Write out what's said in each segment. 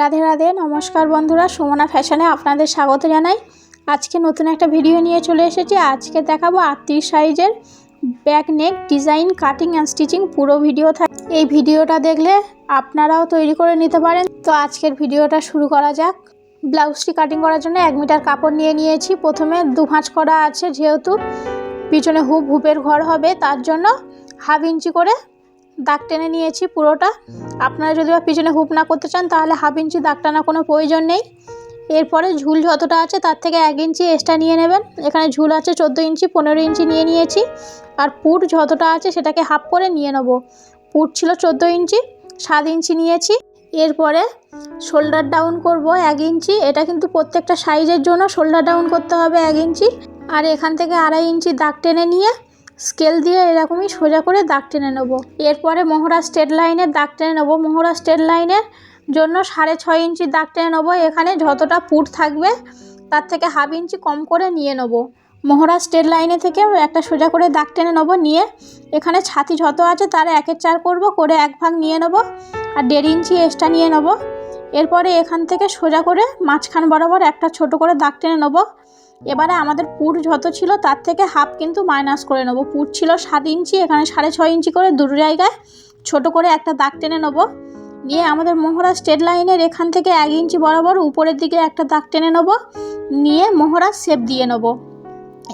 রাধে রাধে, নমস্কার বন্ধুরা, সুমনা ফ্যাশনে আপনাদের স্বাগত জানাই। আজকে নতুন একটা ভিডিও নিয়ে চলে এসেছি। আজকে দেখাবো আটত্রিশ সাইজের back neck design, cutting and stitching পুরো ভিডিও থাকে এই ভিডিওটা দেখলে আপনারাও তৈরি করে নিতে পারেন। তো আজকের ভিডিওটা শুরু করা যাক। ব্লাউজটি কাটিং করার জন্য এক মিটার কাপড় নিয়ে নিয়েছি। প্রথমে দু ভাঁজ করা আছে, যেহেতু পিছনে হুপ হুপের ঘর হবে, তার জন্য হাফ ইঞ্চি করে দাগ টেনে নিয়েছি পুরোটা। আপনারা যদি বা পিছনে হুপ না করতে চান, তাহলে হাফ ইঞ্চি দাগ টানার কোনো প্রয়োজন নেই। এরপরে ঝুল যতটা আছে, তার থেকে এক ইঞ্চি এক্সট্রা নিয়ে নেবেন। এখানে ঝুল আছে চোদ্দ ইঞ্চি, পনেরো ইঞ্চি নিয়ে নিয়েছি। আর পুট যতটা আছে, সেটাকে হাফ করে নিয়ে নেব। পুট ছিল চোদ্দ ইঞ্চি, সাত ইঞ্চি নিয়েছি। এরপরে শোল্ডার ডাউন করব এক ইঞ্চি। এটা কিন্তু প্রত্যেকটা সাইজের জন্য শোল্ডার ডাউন করতে হবে এক ইঞ্চি। আর এখান থেকে আড়াই ইঞ্চি দাগ টেনে নিয়ে স্কেল দিয়ে এরকমই সোজা করে দাগ টেনে নেব। এরপরে মোহরা স্ট্রেট লাইনের দাগ টেনে নেব। মোহরা স্ট্রেট লাইনের জন্য সাড়ে ছয় ইঞ্চি দাগ টেনে নেব। এখানে যতটা পুট থাকবে, তার থেকে হাফ ইঞ্চি কম করে নিয়ে নেব। মোহরা স্ট্রেট লাইনে থেকে একটা সোজা করে দাগ টেনে নেব নিয়ে। এখানে ছাতি যত আছে, তার একের চার করব, করে এক ভাগ নিয়ে নেব। আর দেড় ইঞ্চি এক্সট্রা নিয়ে নেব। এরপরে এখান থেকে সোজা করে মাঝখান বরাবর একটা ছোট করে দাগ টেনে নেব। এবারে আমাদের পুর যত ছিল তার থেকে হাফ কিন্তু মাইনাস করে নেব। পুর ছিল সাত ইঞ্চি, এখানে সাড়ে ছয় ইঞ্চি করে দুটো জায়গায় ছোট করে একটা দাগ টেনে নেব। নিয়ে আমাদের মোহরা স্ট্রেট লাইনের এখান থেকে এক ইঞ্চি বরাবর উপরের দিকে একটা দাগ টেনে নেব। নিয়ে মোহরা শেপ দিয়ে নেব।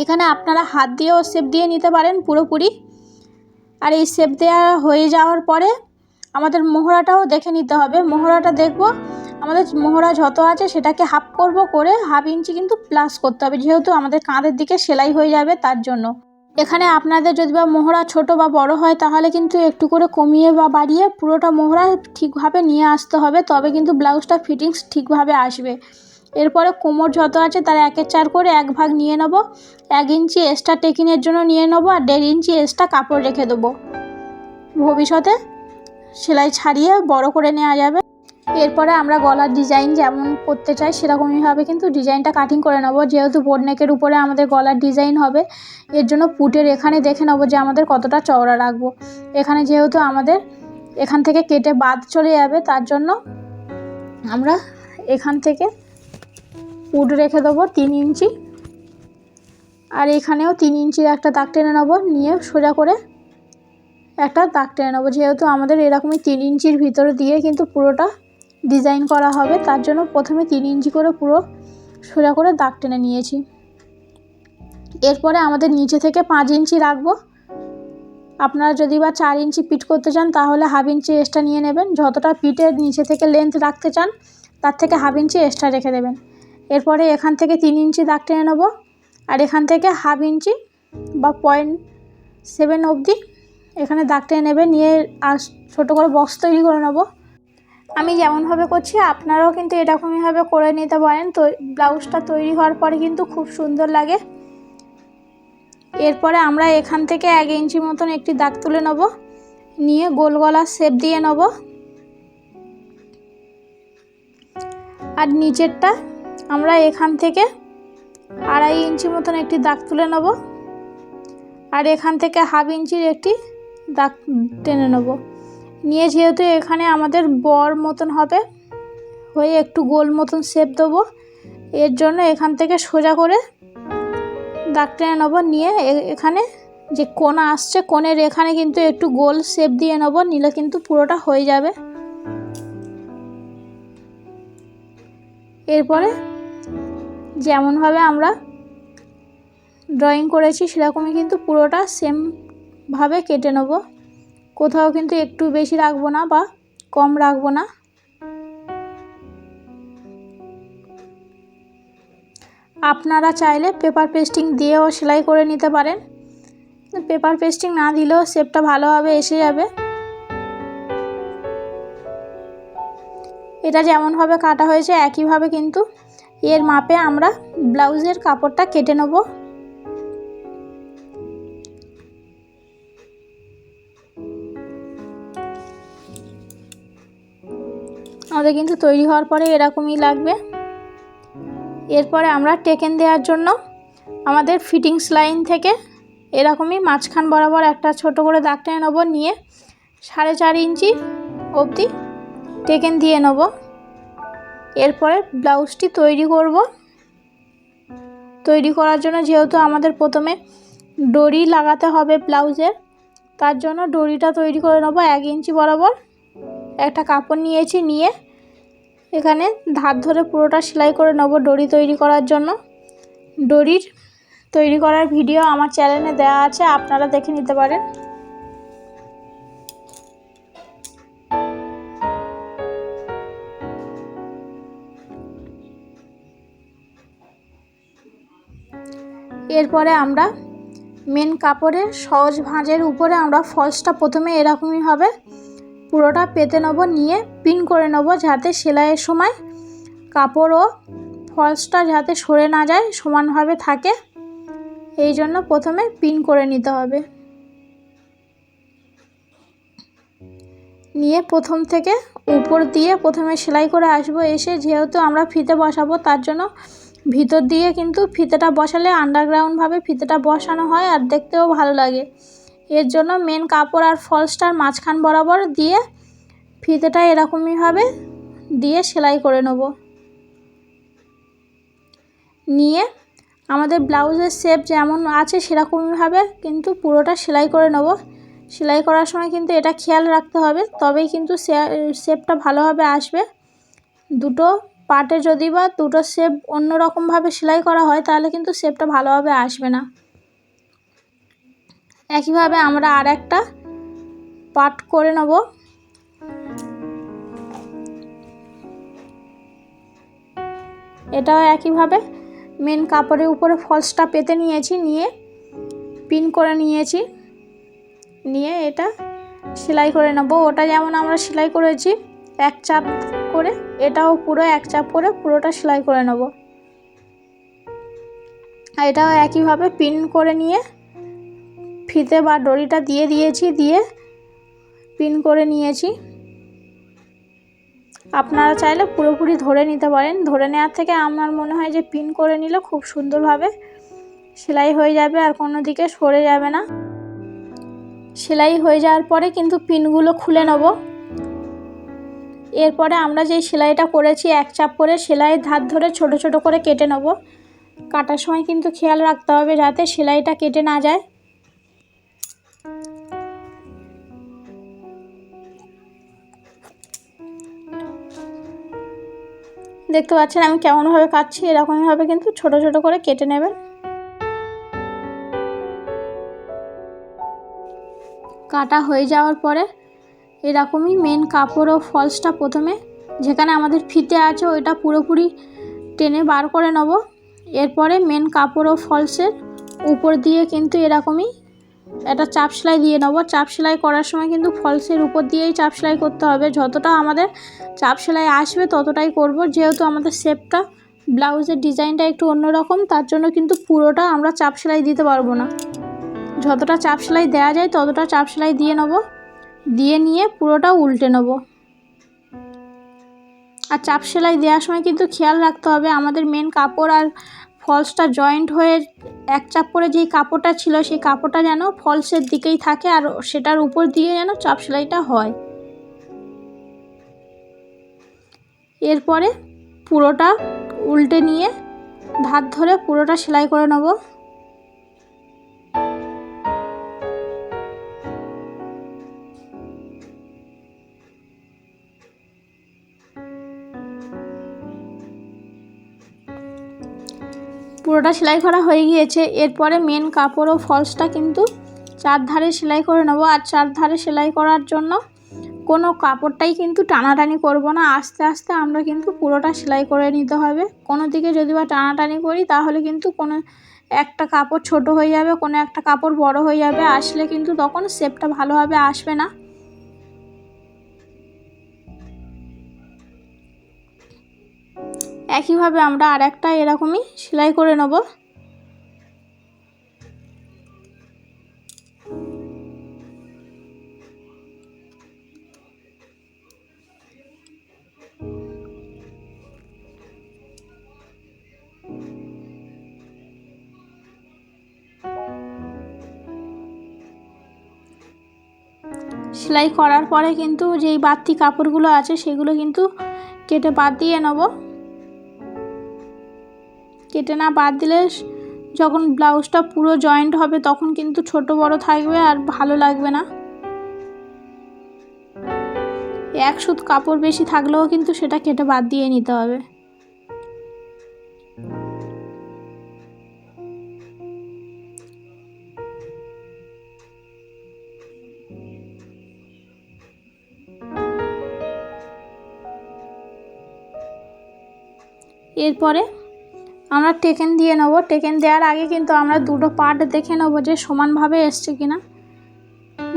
এখানে আপনারা হাত দিয়েও শেপ দিয়ে নিতে পারেন পুরোপুরি। আর এই শেপ দেওয়া হয়ে যাওয়ার পরে আমাদের মোহরাটাও দেখে নিতে হবে। মোহরাটা দেখব। আমাদের মোহরা যত আছে সেটাকে হাফ করব করে হাফ ইঞ্চি কিন্তু প্লাস করতে হবে। যেহেতু আমাদের কাঁধের দিকে সেলাই হয়ে যাবে তার জন্য। এখানে আপনাদের যদি বা মোহরা ছোট বা বড় হয় তাহলে কিন্তু একটু করে কমিয়ে বা বাড়িয়ে পুরোটা মোহরা ঠিকভাবে নিয়ে আসতে হবে। তবে কিন্তু ব্লাউজটা ফিটিংস ঠিকভাবে আসবে। এরপরে কোমর যত আছে তার একের চার করে এক ভাগ নিয়ে নেব। এক ইঞ্চি এক্সট্রা টেকিংয়ের জন্য নিয়ে নেব আর দেড় ইঞ্চি এক্সট্রা কাপড় রেখে দেবো। ভবিষ্যতে সেলাই ছাড়িয়ে বড় করে নেওয়া যাবে। এরপরে আমরা গলার ডিজাইন যেমন করতে চাই সেরকমইভাবে কিন্তু ডিজাইনটা কাটিং করে নেব। যেহেতু বোর্ডনেকের উপরে আমাদের গলার ডিজাইন হবে, এর জন্য পুটের এখানে দেখে নেব যে আমাদের কতটা চওড়া রাখব। এখানে যেহেতু আমাদের এখান থেকে কেটে বাদ চলে যাবে, তার জন্য আমরা এখান থেকে পুট রেখে দেবো তিন ইঞ্চি। আর এখানেও তিন ইঞ্চির একটা দাগ টেনে নেব, নিয়ে সোজা করে একটা দাগ টেনে নেব, যেহেতু আমাদের এরকমই তিন ইঞ্চির ভিতর দিয়ে কিন্তু পুরোটা ডিজাইন করা হবে, তার জন্য প্রথমে তিন ইঞ্চি করে পুরো সোজা করে দাগ টেনে নিয়েছি। এরপরে আমাদের নিচে থেকে পাঁচ ইঞ্চি রাখব। আপনারা যদি বা চার ইঞ্চি পিট করতে চান, তাহলে হাফ ইঞ্চি এক্সট্রা নিয়ে নেবেন। যতটা পিটের নিচে থেকে লেন্থ রাখতে চান, তার থেকে হাফ ইঞ্চি এক্সট্রা রেখে দেবেন। এরপরে এখান থেকে তিন ইঞ্চি দাগ টেনে নেব, আর এখান থেকে হাফ ইঞ্চি বা পয়েন্ট সেভেন অবধি এখানে দাগ টেনে নেবে নিয়ে আর ছোটো করে বক্স তৈরি করে নেব। আমি যেমনভাবে করছি, আপনারাও কিন্তু এরকমইভাবে করে নিতে পারেন। তো ব্লাউজটা তৈরি হওয়ার পরে কিন্তু খুব সুন্দর লাগে। এরপরে আমরা এখান থেকে এক ইঞ্চি মতন একটি দাগ তুলে নেব, নিয়ে গোল গলা শেপ দিয়ে নেব। আর নিচেরটা আমরা এখান থেকে আড়াই ইঞ্চি মতন একটি দাগ তুলে নেব। আর এখান থেকে হাফ ইঞ্চির একটি দাগ টেনে নেব। নিয়ে যেহেতু এখানে আমাদের বর মতন হবে, হয়ে একটু গোল মতন শেপ দেবো, এর জন্য এখান থেকে সোজা করে দাগ টেনে নেব। নিয়ে এখানে যে কোনা আসছে, কোণের এখানে কিন্তু একটু গোল শেপ দিয়ে নেব, নিলে কিন্তু পুরোটা হয়ে যাবে। এরপরে যেমনভাবে আমরা ড্রয়িং করেছি, সেরকমই কিন্তু পুরোটা সেমভাবে কেটে নেব। কোথাও কিন্তু একটু বেশি রাখব না বা কম রাখব না। আপনারা চাইলে পেপার পেস্টিং দিয়েও সেলাই করে নিতে পারেন। পেপার পেস্টিং না দিলেও শেপটা ভালোভাবে এসে যাবে। এটা যেমনভাবে কাটা হয়েছে, একইভাবে কিন্তু এর মাপে আমরা ব্লাউজের কাপড়টা কেটে নেব। আমাদের কিন্তু তৈরি হওয়ার পরে এরকমই লাগবে। এরপরে আমরা টেকেন দেওয়ার জন্য আমাদের ফিটিংস লাইন থেকে এরকমই মাঝখান বরাবর একটা ছোট করে দাগ টেনে নেব, নিয়ে সাড়ে চার ইঞ্চি অবধি টেকেন দিয়ে নেব। এরপরে ব্লাউজটি তৈরি করব। তৈরি করার জন্য যেহেতু আমাদের প্রথমে ডরি লাগাতে হবে ব্লাউজের, তার জন্য ডরিটা তৈরি করে নেব এক ইঞ্চি বরাবর। একটা কাপড় নিয়েছি, নিয়ে এখানে ধার ধরে পুরোটা সেলাই করে নেব ডরি তৈরি করার জন্য। ডরির তৈরি করার ভিডিও আমার চ্যানেলে দেওয়া আছে, আপনারা দেখে নিতে পারেন। এরপরে আমরা মেন কাপড়ের সহজ ভাঁজের উপরে আমরা ফলসটা প্রথমে এরকমই হবে। পুরোটা পেতে নেব, নিয়ে পিন করে নেব যাতে সেলাইয়ের সময় কাপড় ও ফলসটা যাতে সরে না যায়, সমানভাবে থাকে। এই জন্য প্রথমে পিন করে নিতে হবে। নিয়ে প্রথম থেকে উপর দিয়ে প্রথমে সেলাই করে আসব। এসে যেহেতু আমরা ফিতে বসাবো, তার জন্য ভিতর দিয়ে কিন্তু ফিতেটা বসালে আন্ডারগ্রাউন্ডভাবে ফিতেটা বসানো হয় আর দেখতেও ভালো লাগে। এর জন্য মেন কাপড় আর ফলসটার মাঝখান বরাবর দিয়ে ফিতেটা এরকমইভাবে দিয়ে সেলাই করে নেব। নিয়ে আমাদের ব্লাউজের শেপ যেমন আছে সেরকমইভাবে কিন্তু পুরোটা সেলাই করে নেব। সেলাই করার সময় কিন্তু এটা খেয়াল রাখতে হবে, তবেই কিন্তু শেপটা ভালোভাবে আসবে। দুটো পাটে যদি বা দুটো শেপ অন্য রকমভাবে সেলাই করা হয়, তাহলে কিন্তু শেপটা ভালোভাবে আসবে না। একইভাবে আমরা আর একটা পাট করে নেব। এটাও একইভাবে মেন কাপড়ের উপরে ফলসটা পেতে নিয়েছি, নিয়ে পিন করে নিয়েছি। নিয়ে এটা সেলাই করে নেব। ওটা যেমন আমরা সেলাই করেছি, এক চাপ করে, এটাও পুরো এক চাপ করে পুরোটা সেলাই করে নেব। এটাও একইভাবে পিন করে নিয়ে ফিতে বা ডরিটা দিয়ে দিয়েছি, দিয়ে পিন করে নিয়েছি। আপনারা চাইলে পুরোপুরি ধরে নিতে পারেন। ধরে নেওয়ার থেকে আমার মনে হয় যে পিন করে নিলে খুব সুন্দরভাবে সেলাই হয়ে যাবে আর কোনো দিকে সরে যাবে না। সেলাই হয়ে যাওয়ার পরে কিন্তু পিনগুলো খুলে নেব। এরপরে আমরা যে সেলাইটা করেছি, এক চাপ করে সেলাইয়ের ধার ধরে ছোট ছোট করে কেটে নেব। কাটার সময় কিন্তু খেয়াল রাখতে হবে যাতে সেলাইটা কেটে না যায়। দেখতে পাচ্ছেন আমি কেমনভাবে কাটছি এরকমইভাবে কিন্তু ছোট ছোট করে কেটে নেবেন কাটা হয়ে যাওয়ার পরে এরকমই মেন কাপড় ও ফলসটা প্রথমে, যেখানে আমাদের ফিতে আছে ওইটা পুরোপুরি টেনে বার করে নেব। এরপরে মেন কাপড় ও ফলসের উপর দিয়ে কিন্তু এরকমই একটা চাপ সেলাই দিয়ে নেব। চাপ সেলাই করার সময় কিন্তু ফলসের উপর দিয়েই চাপ সেলাই করতে হবে। যতটা আমাদের চাপ সেলাই আসবে ততটাই করব। যেহেতু আমাদের শেপটা, ব্লাউজের ডিজাইনটা একটু অন্যরকম, তার জন্য কিন্তু পুরোটা আমরা চাপ সেলাই দিতে পারব না। যতটা চাপ সেলাই দেওয়া যায় ততটা চাপ সেলাই দিয়ে নেব। দিয়ে নিয়ে পুরোটা উল্টে নেব। আর চাপ সেলাই দেওয়ার সময় কিন্তু খেয়াল রাখতে হবে। আমাদের মেন কাপড় আর ফলসটা জয়েন্ট হয়ে এক চাপ করে যেই কাপড়টা ছিল, সেই কাপড়টা যেন ফলসের দিকেই থাকে আর সেটার উপর দিয়ে যেন চাপ সেলাইটা হয়। এরপরে পুরোটা উল্টে নিয়ে, ধার ধরে পুরোটা সেলাই করে নেব। পুরোটা সেলাই করা হয়ে গিয়েছে। এরপরে মেন কাপড় ও ফলসটা কিন্তু চার ধারে সেলাই করে নেব। আর চার ধারে সেলাই করার জন্য কোনো কাপড়টাই কিন্তু টানাটানি করব না। আস্তে আস্তে আমরা কিন্তু পুরোটা সেলাই করে নিতে হবে। কোনো দিকে যদি বা টানাটানি করি, তাহলে কিন্তু কোনো একটা কাপড় ছোট হয়ে যাবে, কোনো একটা কাপড় বড় হয়ে যাবে। আসলে কিন্তু তখন শেপটা ভালোভাবে আসবে না। একইভাবে আমরা আর একটা এরকমই সেলাই করে নেব। সেলাই করার পরে কিন্তু যেই বাড়তি কাপড়গুলো আছে সেগুলো কিন্তু কেটে বাদ দিয়ে নেব। কেটে না বাদ দিলে যখন ব্লাউজটা পুরো জয়েন্ট হবে, তখন কিন্তু ছোট বড় থাকবে আর ভালো লাগবে না। এক সুত কাপড় বেশি থাকলেও কিন্তু সেটা কেটে বাদ দিয়ে নিতে হবে। এরপরে আমরা টেকেন দিয়ে নেব। টেকেন দেওয়ার আগে কিন্তু আমরা দুটো পার্ট দেখে নেব যে সমানভাবে এসছে কিনা।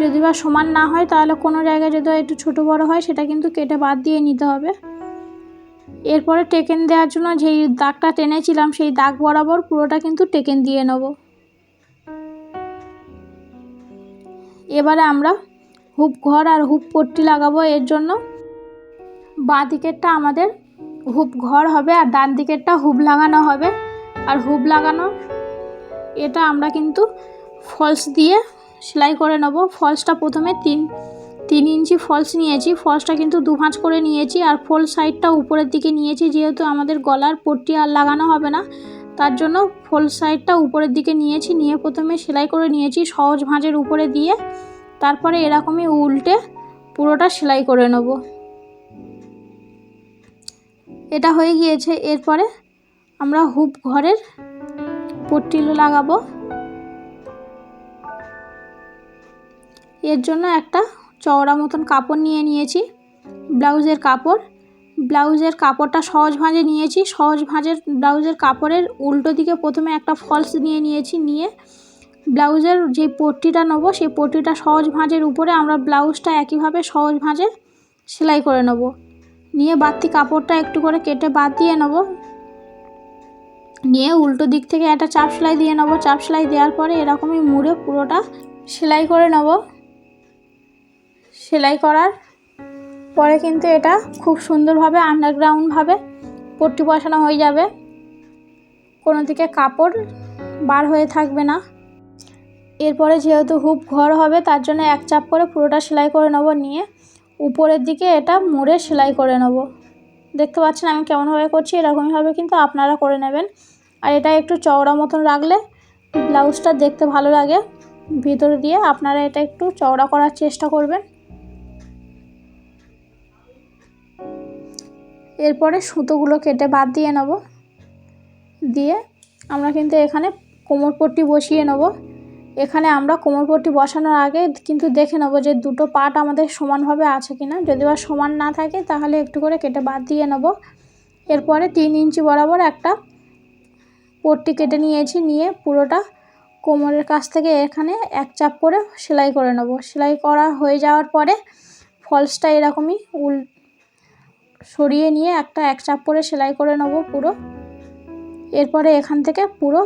যদি বা সমান না হয় তাহলে কোনো জায়গায় যদি একটু ছোট বড় হয় সেটা কিন্তু কেটে বাদ দিয়ে নিতে হবে। এরপরে টেকেন দেওয়ার জন্য যেই দাগটা টেনেছিলাম সেই দাগ বরাবর পুরোটা কিন্তু টেকেন দিয়ে নেব। এবারে আমরা হুপ ঘর আর হুপ পট্টি লাগাবো এর জন্য। বাঁ দিকেরটা আমাদের হুপ ঘর হবে আর ডান দিকেরটা হুপ লাগানো হবে। আর হুপ লাগানো, এটা আমরা কিন্তু ফলস দিয়ে সেলাই করে নেব। ফলসটা প্রথমে তিন তিন ইঞ্চি ফলস নিয়েছি। ফলসটা কিন্তু দু ভাঁজ করে নিয়েছি আর ফল সাইডটা উপরের দিকে নিয়েছি যেহেতু আমাদের গলার পট্টি আর লাগানো হবে না। তার জন্য ফল সাইডটা উপরের দিকে নিয়েছি, নিয়ে প্রথমে সেলাই করে নিয়েছি সহজ ভাঁজের উপরে দিয়ে। তারপরে এরকমই উল্টে পুরোটা সেলাই করে নেব। এটা হয়ে গিয়েছে। এরপরে আমরা হুপ ঘরের পট্টি লাগাবো। এর জন্য একটা চওড়া মতন কাপড় নিয়ে নিয়েছি, ব্লাউজের কাপড়। ব্লাউজের কাপড়টা সহজ ভাঁজে নিয়েছি। সহজ ভাঁজের ব্লাউজের কাপড়ের উল্টো দিকে প্রথমে একটা ফলস নিয়ে নিয়েছি, নিয়ে ব্লাউজের যে পট্টিটা নেব, সেই পট্টিটা সহজ ভাঁজের উপরে আমরা ব্লাউজটা একইভাবে সহজ ভাঁজে সেলাই করে নেব। নিয়ে বাড়তি কাপড়টা একটু করে কেটে বাদ দিয়ে নেব। নিয়ে উল্টো দিক থেকে একটা চাপ সেলাই দিয়ে নেব। চাপ সেলাই দেওয়ার পরে এরকমই মুড়ে পুরোটা সেলাই করে নেব। সেলাই করার পরে কিন্তু এটা খুব সুন্দরভাবে আন্ডারগ্রাউন্ডভাবে পট্টি বসানো হয়ে যাবে। কোনো দিকে কাপড় বার হয়ে থাকবে না। এরপরে যেহেতু হুপ ঘর হবে, তার জন্য এক চাপ করে পুরোটা সেলাই করে নেব নিয়ে। উপরের দিকে এটা মুড়ে সেলাই করে নেব। দেখতে পাচ্ছেন আমি কেমনভাবে করছি এরকমইভাবে কিন্তু আপনারা করে নেবেন। আর এটা একটু চওড়া মতন রাখলে ব্লাউজটা দেখতে ভালো লাগে। ভিতরে দিয়ে আপনারা এটা একটু চওড়া করার চেষ্টা করবেন। এরপরে সুতোগুলো কেটে বাদ দিয়ে নেব। দিয়ে আমরা কিন্তু এখানে কোমর পট্টি বসিয়ে নেব। এখানে আমরা কোমর পট্টি বসানোর আগে কিন্তু দেখে নেব যে দুটো পাট আমাদের সমানভাবে আছে কিনা। যদি বা সমান না থাকে, তাহলে একটু করে কেটে বাদ দিয়ে নেব। এরপরে তিন ইঞ্চি বরাবর একটা পট্টি কেটে নিয়েছি, নিয়ে পুরোটা কোমরের কাছ থেকে এখানে এক চাপ করে সেলাই করে নেব। সেলাই করা হয়ে যাওয়ার পরে ফলসটা এরকমই উল সরিয়ে নিয়ে একটা এক চাপ করে সেলাই করে নেব পুরো। এরপরে এখান থেকে পুরো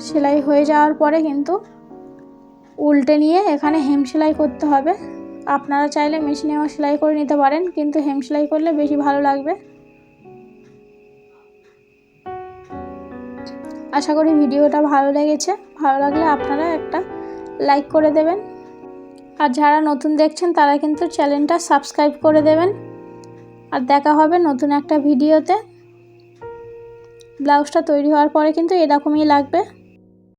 সেলাই হয়ে যাওয়ার পরে কিন্তু উল্টে নিয়ে এখানে হেম সেলাই করতে হবে। আপনারা চাইলে মেশিনেও সেলাই করে নিতে পারেন, কিন্তু হেম সেলাই করলে বেশি ভালো লাগবে। আশা করি ভিডিওটা ভালো লেগেছে। ভালো লাগলে আপনারা একটা লাইক করে দেবেন। আর যারা নতুন দেখছেন, তারা কিন্তু চ্যানেলটা সাবস্ক্রাইব করে দেবেন। আর দেখা হবে নতুন একটা ভিডিওতে। ব্লাউজটা তৈরি হওয়ার পরে কিন্তু এরকমই লাগবে।